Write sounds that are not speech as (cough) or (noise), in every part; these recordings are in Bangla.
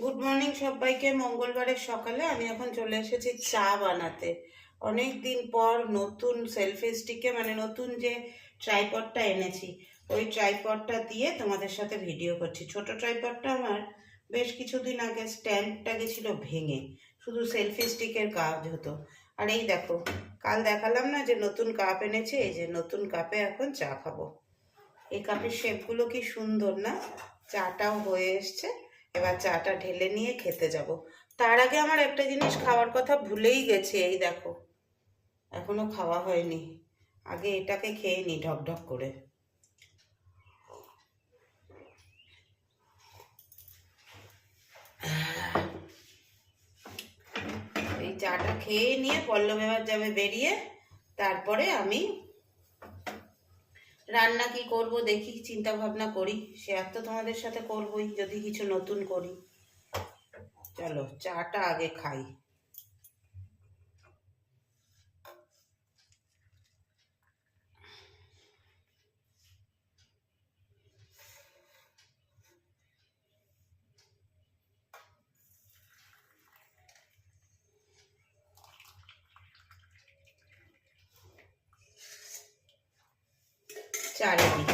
গুড মর্নিং সবাইকে। মঙ্গলবারের সকালে আমি এখন চলে এসেছি চা বানাতে। অনেক দিন পর নতুন সেলফি স্টিকে মানে নতুন যে ট্রাইপডটা এনেছি, ওই ট্রাইপডটা দিয়ে তোমাদের সাথে ভিডিও করছি। ছোট ট্রাইপডটা আমার বেশ কিছুদিন আগে স্ট্যান্ডটা গেছিল ভেঙে, শুধু সেলফি স্টিকের কাজ হতো। আর এই দেখো, কাল দেখালাম না যে নতুন কাপ এনেছে, এই যে নতুন কাপে এখন চা খাব। এই কাপের শেপগুলো কি সুন্দর না? চাটাও হয়ে এসছে। এবার চাটা ঢেলে নিয়ে খেতে যাব। তার আগে আমার একটা জিনিস খাওয়ার কথা ভুলেই গেছি, এই দেখো। এখনও খাওয়া হয়নি। আগে এটাকে খেয়ে নি ঢক ঢক করে। এই চাটা খেয়ে নিয়ে পল্লব এবার যাবে বেরিয়ে, তারপরে আমি রান্না কি করব দেখি চিন্তা ভাবনা করি শেয়ার তো তোমাদের সাথে করবই, যদি কিছু নতুন করি। চলো, চাটা আগে খাই। চা রেডি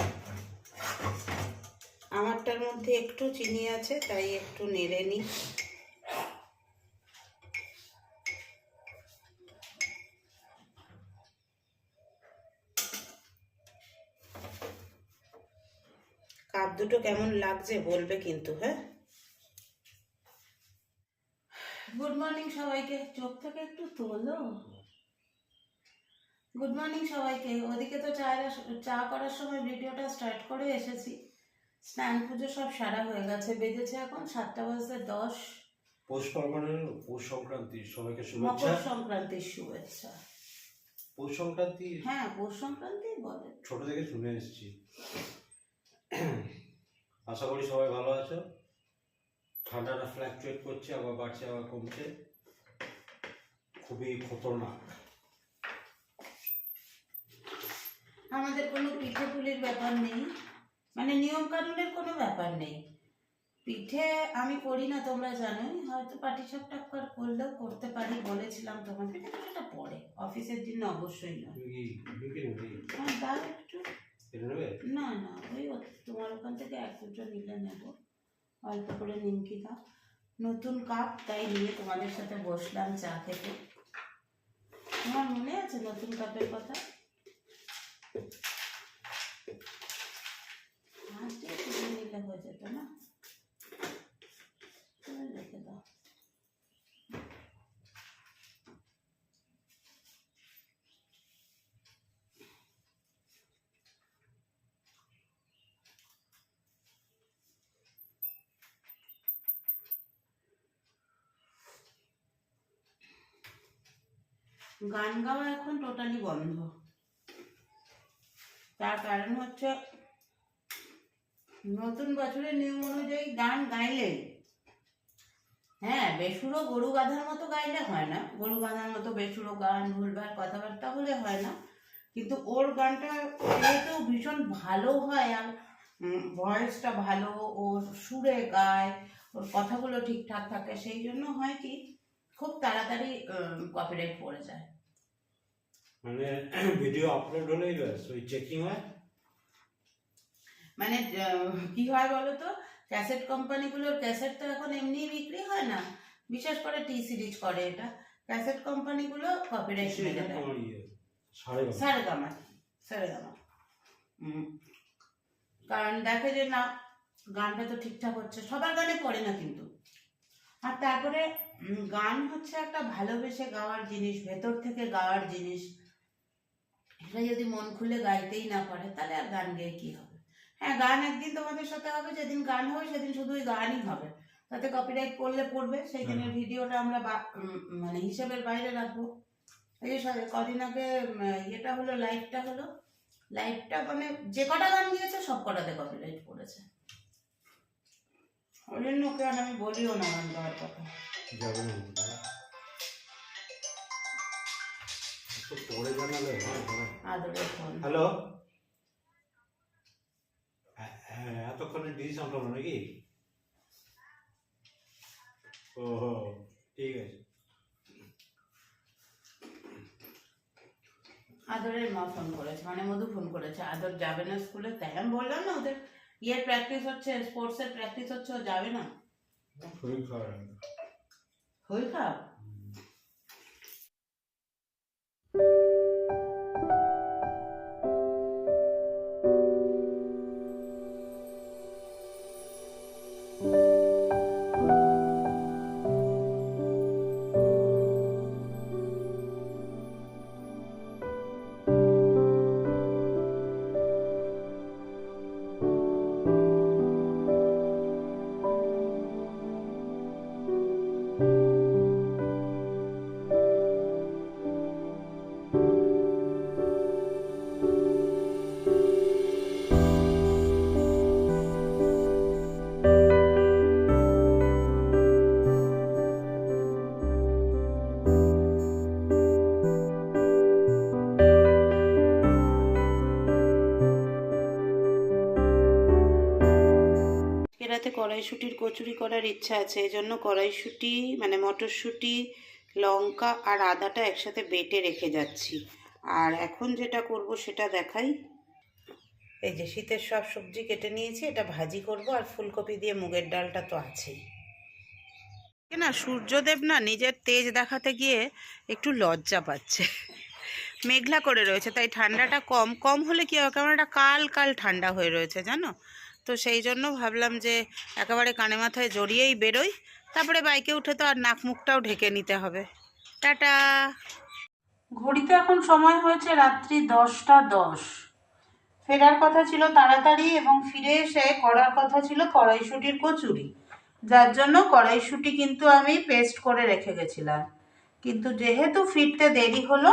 আমারটার মধ্যে একটু চিনি আছে, তাই একটু নেড়ে নিই। কাপ দুটো কেমন লাগছে বলবে কিন্তু হ্যাঁ? গুড মর্নিং সবাইকে। চোখ থেকে একটু তোলো। গুড মর্নিং সবাইকে। ওদিকে তো চা চা করার সময় ভিডিওটা স্টার্ট করে এসেছি। স্নান পুজো সব সারা হয়ে গেছে। বেজেছে এখন সাতটা বাজতে দশ। পৌষ পার্বণের পৌষ সংক্রান্তি সবাইকে শুভেচ্ছা। মকর সংক্রান্তির শুভেচ্ছা। পৌষ সংক্রান্তি হ্যাঁ পৌষ সংক্রান্তি বলে। ছোট থেকে শুনে এসেছি। আশা করি সবাই ভালো আছো। ঠান্ডাটা ফ্ল্যাকচুয়েট করছে আবার বাড়ছে আবার কমছে। খুবই খতরনাক। আমাদের কোনো পিঠে পুলির ব্যাপার নেই। মানে নিয়ম কানুনের কোনো ব্যাপার নেই। পিঠে আমি করি না তোমরা জানোই। হয়তো পাটি সাপটা করলেও করতে পারি বলেছিলাম তোমাকে কিন্তু সেটা পরে। অফিসের জন্য অবশ্যই নেবে? হ্যাঁ দাও একটু। না না ওই তোমার ওখান থেকে এক দুটো নিলে নেব। অল্প করে নিমকি দাও। নতুন কাপ তাই নিয়ে তোমাদের সাথে বসলাম চা খেতে। তোমার মনে আছে নতুন কাপের কথা? গান গাওয়া এখন টোটালি বন্ধ। তার কারণ হচ্ছে নতুন বছরের নিয়ম অনুযায়ী গান গাইলে হ্যাঁ বেসুরো গরু গাধার মতো গাইলে হয় না। গরু গাধার মতো বেসুরো গান ভুলভাল কথাবার্তা হলে হয় না। কিন্তু ওর গানটা যেহেতু ভীষণ ভালো হয় আর ভয়েসটা ভালো ওর সুরে গায়, ওর কথাগুলো ঠিকঠাক থাকে, সেই জন্য হয় কি, খুব তাড়াতাড়ি কপিরাইট পড়ে যায়। মানে (clears throat) ভিডিও আপলোড হলেই ব্যাস ওই চেকিং হয়। মানে কি হয় বলো তো ক্যাসেট কোম্পানিগুলোর ক্যাসেট তো এখন এমনি বিক্রি হয় না। বিশেষ করে টি সিরিজ করে এটা। ক্যাসেট কোম্পানিগুলো কপিরাইট মেরে দেয়। তোমার ইয়ে সাড়ে গামা সারে গামা কারণ দেখে যে না গানটা তো ঠিকঠাক হচ্ছে। সবার গানে পড়ে না কিন্তু। আর তারপরে গান হচ্ছে একটা ভালোবেসে গাওয়ার জিনিস ভেতর থেকে গাওয়ার জিনিস। এটা যদি মন খুলে গাইতেই না পারে তাহলে আর গান গেয়ে কি হবে? হ্যাঁ গান একদিন তোমাদের সাথে হবে যেদিন গান হবে সেদিন শুধু ওই গানই হবে। তাতে কপিরাইট করলে পড়বে সেই দিনের ভিডিওটা আমরা মানে হিসেবের বাইরে রাখব। এই যে কদিন আগে ইয়েটা হলো লাইভটা হলো। লাইভটা মানে যে কটা গান গিয়েছে সব কটাতে কপিরাইট পড়েছে। ওই জন্য ওকে আর আমি বলিও না গান গাওয়ার কথা পরে আদরের ফোন। হ্যালো? হ্যাঁ এতক্ষণে ডিসিশন হলো নাকি? ওহো ঠিক আছে। আদরের মা ফোন করেছে মানে মধু ফোন করেছে। আদর যাবে না স্কুলে? তাই আমি বললাম না ওদের ইয়ের প্র্যাকটিস হচ্ছে স্পোর্টসের প্র্যাকটিস হচ্ছে ও যাবে না? শরীর খারাপ হই খারাপ কড়াইশুটির কচুরি করার ইচ্ছা আছে এই জন্য কড়াইশুটি মানে মটরশুঁটি, লঙ্কা আর আদাটা একসাথে বেটে রেখে যাচ্ছি। আর এখন যেটা করব সেটা দেখাই। এই যে শীতের সব সবজি কেটে নিয়েছি, এটা ভাজি করব আর ফুলকপি দিয়ে মুগের ডালটা তো আছেই। না, সূর্যদেব না নিজের তেজ দেখাতে গিয়ে একটু লজ্জা পাচ্ছে। মেঘলা করে রয়েছে, তাই ঠান্ডাটা কম। কম হলে কি হবে? কেমন একটা কাল কাল ঠান্ডা হয়ে রয়েছে, জানো? তো সেই জন্য ভাবলাম যে একেবারে কানে মাথায় জড়িয়েই বেরোই। তারপরে বাইকে উঠে তো আর নাক মুখটাও ঢেকে নিতে হবে। টাটা। ঘড়িতে এখন সময় হয়েছে রাত্রি দশটা দশ। ফেরার কথা ছিল তাড়াতাড়ি এবং ফিরে এসে করার কথা ছিল কড়াইশুটির কচুরি। যার জন্য কড়াইশুটি কিন্তু আমি পেস্ট করে রেখে গেছিলাম। কিন্তু যেহেতু ফিরতে দেরি হলো,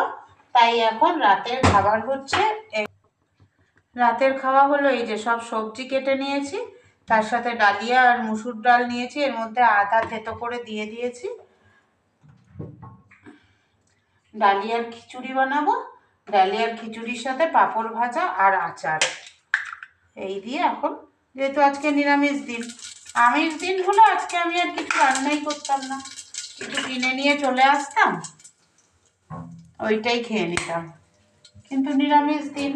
তাই এখন রাতের খাবার হচ্ছে রাতের খাওয়া হলো এই যে সব সবজি কেটে নিয়েছি, তার সাথে ডালিয়া আর মুসুর ডাল নিয়েছি, এর মধ্যে আদা থেতো করে দিয়ে দিয়েছি। ডালিয়ার খিচুড়ি বানাবো, ডালিয়ার খিচুড়ির সাথে পাঁপড় ভাজা আর আচার। এই দিয়ে এখন, যেহেতু আজকে নিরামিষ দিন, আমিষ দিন হলো আজকে আমি আর কিছু রান্নাই করতাম না। কিছু কিনে নিয়ে চলে আসতাম, ওইটাই খেয়ে নিতাম। কিন্তু নিরামিষ দিন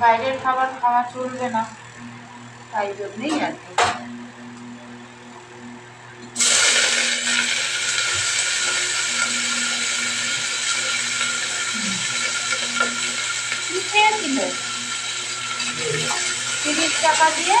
বাইরের খাবার খাওয়া চলবে না। তাই জন্যই আর কি। তিরিশ টাকা দিয়ে?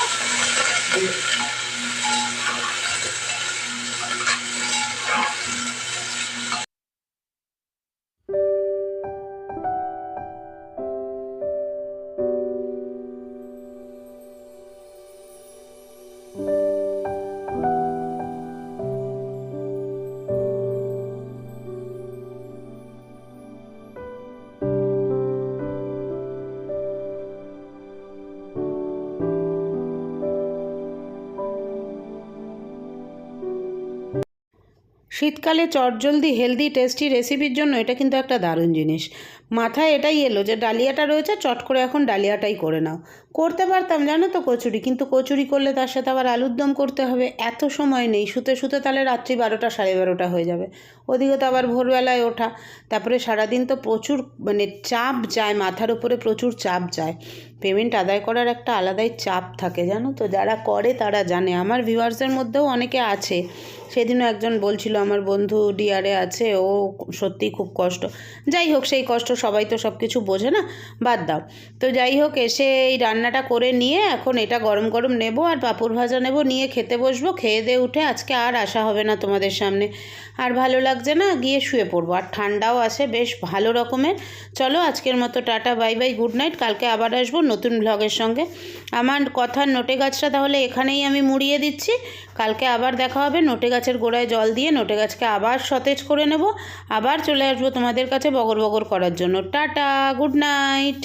শীতকালে চটজলদি হেলদি টেস্টি রেসিপির জন্য এটা কিন্তু একটা দারুণ জিনিস। মাথায় এটাই এলো যে ডালিয়াটা রয়েছে, চট করে এখন ডালিয়াটাই করে নাও। করতে পারতাম, জানো তো কচুরি, কিন্তু কচুরি করলে তার সাথে আবার আলুর দম করতে হবে। এত সময় নেই, শুতে শুতে তাহলে রাত্রি বারোটা সাড়ে বারোটা হয়ে যাবে। ওদিকে তো আবার ভোরবেলায় ওঠা, তারপরে সারাদিন তো প্রচুর মানে চাপ যায়, মাথার উপরে প্রচুর চাপ যায়। পেমেন্ট আদায় করার একটা আলাদাই চাপ থাকে, জানো তো? যারা করে তারা জানে। আমার ভিউয়ার্সের মধ্যেও অনেকে আছে। সেদিনও একজন বলছিল, আমার বন্ধু ডিয়ারে আছে, ও সত্যিই খুব কষ্ট। যাই হোক, সেই কষ্ট সবাই তো সব কিছু বোঝে না, বাদ দাও। তো যাই হোক, এসে এই রান্নাটা করে নিয়ে এখন এটা গরম গরম নেব আর পাঁপড় ভাজা নেব, নিয়ে খেতে বসবো, খেয়ে দিয়ে উঠে আজকে আর আসা হবে না তোমাদের সামনে। আর ভালো লাগছে না, গিয়ে শুয়ে পড়ব। আর ঠান্ডাও আছে, বেশ ভালো রকমের। চলো আজকের মতো tata, bye bye, good night. কালকে আবার আসব নতুন ব্লগের সঙ্গে। আমার কথার নোটে গাছটা তাহলে এখানেই আমি মুড়িয়ে দিচ্ছি। কালকে আবার দেখা হবে। নোটে গাছের গোড়ায় জল দিয়ে নোটে গাছকে আবার সতেজ করে নেব। আবার চলে আসব তোমাদের কাছে বগর বগর করার জন্য। Tata, good night.